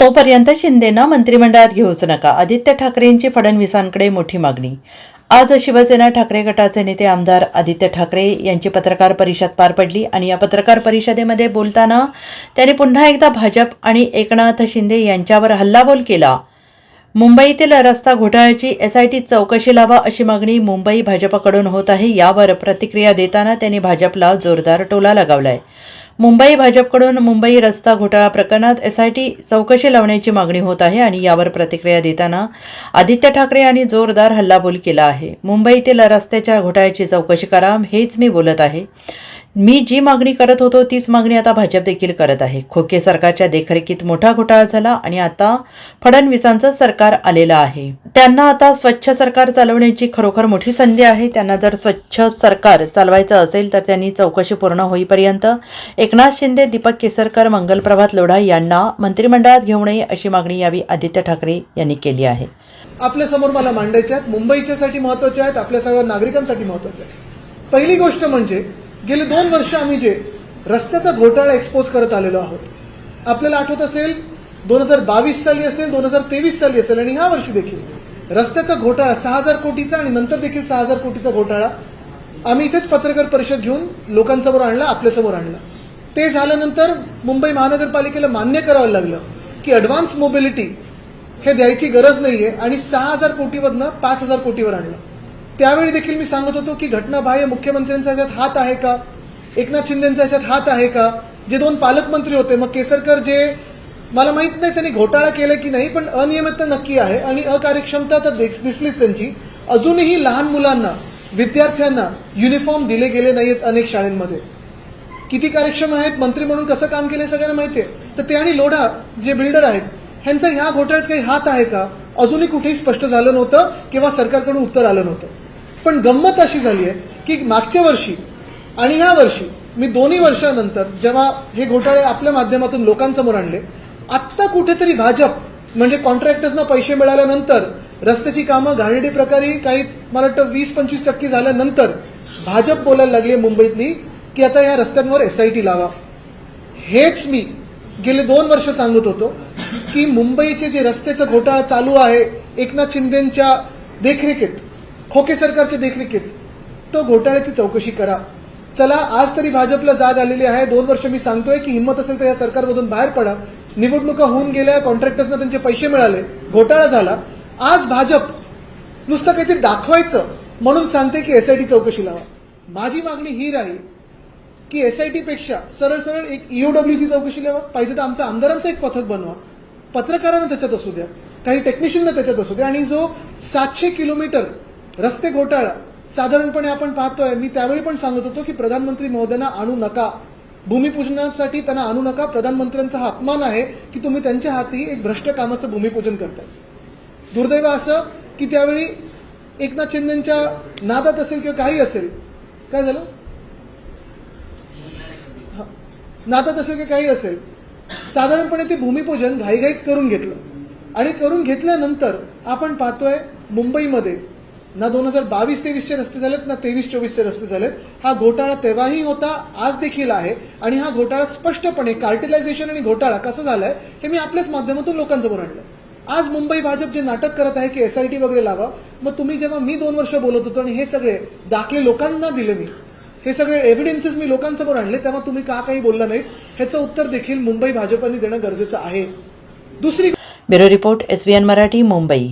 तोपर्यंत शिंदेना मंत्रिमंडळात घेऊच नका. आदित्य ठाकरेंची फडणवीसांकडे मोठी मागणी. आज शिवसेना ठाकरे गटाचे नेते आमदार आदित्य ठाकरे यांची पत्रकार परिषद पार पडली आणि या पत्रकार परिषदेमध्ये बोलताना त्यांनी पुन्हा एकदा भाजप आणि एकनाथ शिंदे यांच्यावर हल्लाबोल केला. मुंबईतील रस्ता घोटाळ्याची एसआयटी चौकशी लावा अशी मागणी मुंबई भाजपकडून होत आहे यावर प्रतिक्रिया देताना त्यांनी भाजपला जोरदार टोला लगावलाय. मुंबई भाजपकडून मुंबई रस्ता घोटाळा प्रकरणात एसआयटी चौकशी लावण्याची मागणी होत आहे आणि यावर प्रतिक्रिया देताना आदित्य ठाकरे यांनी जोरदार हल्लाबोल केला आहे. मुंबईतील रस्त्याच्या घोटाळ्याची चौकशी करा हेच मी बोलत आहे. मी जी मागणी करत होतो तीच मागणी आता भाजप देखील करत आहे. खोके सरकारच्या देखरेखीत मोठा घोटाळा झाला आणि आता फडणवीसांचं सरकार आलेलं आहे. त्यांना आता स्वच्छ सरकार चालवण्याची खरोखर मोठी संधी आहे. त्यांना जर स्वच्छ सरकार चालवायचं असेल तर त्यांनी चौकशी पूर्ण होईपर्यंत एकनाथ शिंदे दीपक केसरकर मंगलप्रभात लोढा यांना मंत्रिमंडळात घेऊ नये अशी मागणी यावेळी आदित्य ठाकरे यांनी केली आहे. आपल्यासमोर मला मांडायच्या आहेत. मुंबईच्यासाठी महत्त्वाच्या आहेत. आपल्या सगळ्या नागरिकांसाठी महत्त्वाच्या आहेत. पहिली गोष्ट म्हणजे गेले दोन वर्ष आम्ही जे रस्त्याचा घोटाळा एक्सपोज करत आलेलो आहोत. आपल्याला आठवत असेल दोन हजार बावीस साली असेल दोन हजार तेवीस साली असेल आणि ह्या वर्षी देखील. रस्त्याचा घोटाळा सहा हजार कोटीचा आणि नंतर देखील सहा हजार कोटीचा घोटाळा आम्ही इथेच पत्रकार परिषद घेऊन लोकांसमोर आणला आपल्यासमोर आणला. ते झाल्यानंतर मुंबई महानगरपालिकेला मान्य करावं लागलं की अडव्हान्स मोबिलिटी हे द्यायची गरज नाहीये आणि सहा हजार कोटीवरनं पाच हजार कोटीवर आणलं. त्यावेळी देखील मी सांगत होतो की घटनाबाह्य मुख्यमंत्र्यांचा याच्यात हात आहे का? एकनाथ शिंदेचा याच्यात हात आहे का? जे दोन पालकमंत्री होते मग केसरकर जे मला माहीत नाही त्यांनी घोटाळा केला की नाही पण अनियमितता नक्की आहे आणि अकार्यक्षमता तर दिसलीच त्यांची. अजूनही लहान मुलांना विद्यार्थ्यांना युनिफॉर्म दिले गेले नाहीत अनेक शाळांमध्ये. किती कार्यक्षम आहेत मंत्री म्हणून कसं काम केलं सगळ्यांना माहिती आहे तर ते आणि लोढा जे बिल्डर आहेत ह्यांचा ह्या घोटाळ्यात काही हात आहे का? अजूनही कुठेही स्पष्ट झालं नव्हतं किंवा सरकारकडून उत्तर आलं नव्हतं. पण गंमत अशी झाली आहे की मागच्या वर्षी आणि ह्या वर्षी मी दोन्ही वर्षानंतर जेव्हा हे घोटाळे आपल्या माध्यमातून लोकांसमोर आणले आत्ता कुठेतरी भाजप म्हणजे कॉन्ट्रॅक्टर्सना पैसे मिळाल्यानंतर रस्त्याची कामं घाणेडी प्रकारे काही मला वाटतं वीस पंचवीस टक्के झाल्यानंतर भाजप बोलायला लागली आहे मुंबईतली की आता या रस्त्यांवर एसआयटी लावा. हेच मी गेले दोन वर्ष सांगत होतो की मुंबईचे जे रस्त्याचं घोटाळा चालू आहे एकनाथ शिंदेच्या देखरेखीत खोके सरकारच्या देखरेखीत. तो घोटाळ्याची चौकशी करा. चला आज तरी भाजपला जाग आलेली आहे. दोन वर्ष मी सांगतोय की हिंमत असेल तर या सरकारमधून बाहेर पडा. निवडणुका होऊन गेल्या कॉन्ट्रॅक्टर्सना त्यांचे पैसे मिळाले. घोटाळा झाला. आज भाजप नुसतं काहीतरी दाखवायचं म्हणून सांगते की एसआयटी चौकशी लावा. माझी मागणी ही राहील की एसआयटी पेक्षा सरळ सरळ एक ईओडब्ल्यूची चौकशी लावा. पाहिजे तर आमचा आमदारांचं एक पथक बनवा. पत्रकारांना त्याच्यात असू द्या. काही टेक्निशियनना त्याच्यात असू द्या. आणि जो सातशे किलोमीटर रस्ते घोटाळा. साधारणपणे आपण पाहतोय मी त्यावेळी पण सांगत होतो की प्रधानमंत्री महोदयांना आणू नका. भूमिपूजनासाठी त्यांना आणू नका. प्रधानमंत्र्यांचा हा अपमान आहे की तुम्ही त्यांच्या हाती एक भ्रष्ट कामाचं भूमिपूजन करताय. दुर्दैव असं की त्यावेळी एकनाथ शिंदेच्या नादात असेल किंवा काही असेल काय झालं? नादात असेल किंवा काही असेल साधारणपणे ते भूमिपूजन घाईघाईत करून घेतलं. आणि करून घेतल्यानंतर आपण पाहतोय मुंबईमध्ये ना दोन हजार बावीस तेवीसचे रस्ते झालेत ना तेवीस चोवीसचे रस्ते झालेत. हा घोटाळा तेव्हाही होता आज देखील आहे. आणि हा घोटाळा स्पष्टपणे कार्टिलायझेशन आणि घोटाळा कसं झालाय हे मी आपल्याच माध्यमातून लोकांसमोर आणलं. आज मुंबई भाजप जे नाटक करत आहे की एसआयटी वगैरे लावा मग तुम्ही जेव्हा मी दोन वर्ष बोलत होतो आणि हे सगळे दाखले लोकांना दिले मी हे सगळे एव्हिडन्सेस मी लोकांसमोर आणले तेव्हा तुम्ही का काही बोलला नाहीत ह्याचं उत्तर देखील मुंबई भाजपने देणं गरजेचं आहे. दुसरी bureau report SBN Marathi Mumbai.